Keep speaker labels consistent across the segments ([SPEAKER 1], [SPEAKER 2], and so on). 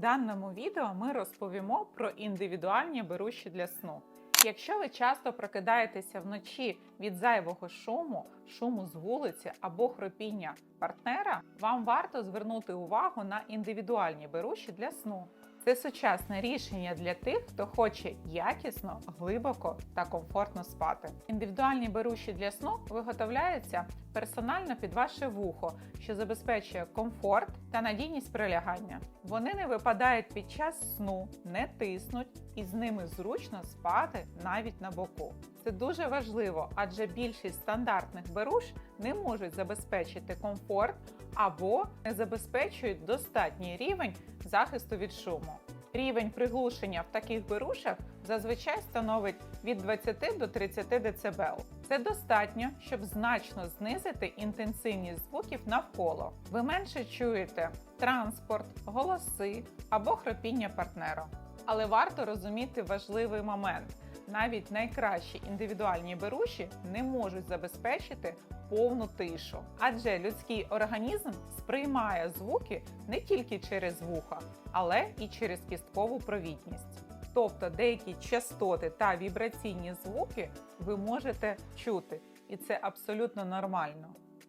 [SPEAKER 1] даному відео ми розповімо про індивідуальні беруші для сну. Якщо ви часто прокидаєтеся вночі від зайвого шуму, шуму з вулиці або хропіння партнера, вам варто звернути увагу на індивідуальні беруші для сну. Це сучасне рішення для тих, хто хоче якісно, глибоко та комфортно спати. Індивідуальні беруші для сну виготовляються персонально під ваше вухо, що забезпечує комфорт та надійність прилягання. Вони не випадають під час сну, не тиснуть і з ними зручно спати навіть на боку. Це дуже важливо, адже більшість стандартних беруш не можуть забезпечити комфорт або не забезпечують достатній рівень захисту від шуму. Рівень приглушення в таких берушах зазвичай становить від 20 до 30 дБ. Це достатньо, щоб значно знизити інтенсивність звуків навколо. Ви менше чуєте транспорт, голоси або хропіння партнера. Але варто розуміти важливий момент: навіть найкращі індивідуальні беруші не можуть забезпечити повну тишу, адже людський організм сприймає звуки не тільки через вуха, але і через кісткову провідність. Тобто деякі частоти та вібраційні звуки ви можете чути, і це абсолютно нормально.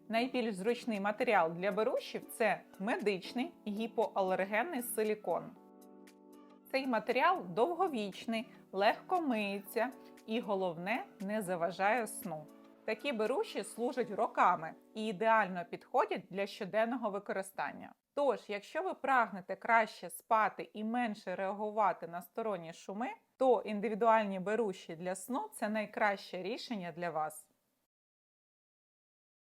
[SPEAKER 1] Найбільш зручний матеріал для берушів це медичний гіпоалергенний силікон. Цей матеріал довговічний, легко миється і головне не заважає сну. Такі беруші служать роками і ідеально підходять для щоденного використання. Тож, якщо ви прагнете краще спати і менше реагувати на сторонні шуми, то індивідуальні беруші для сну це найкраще рішення для вас.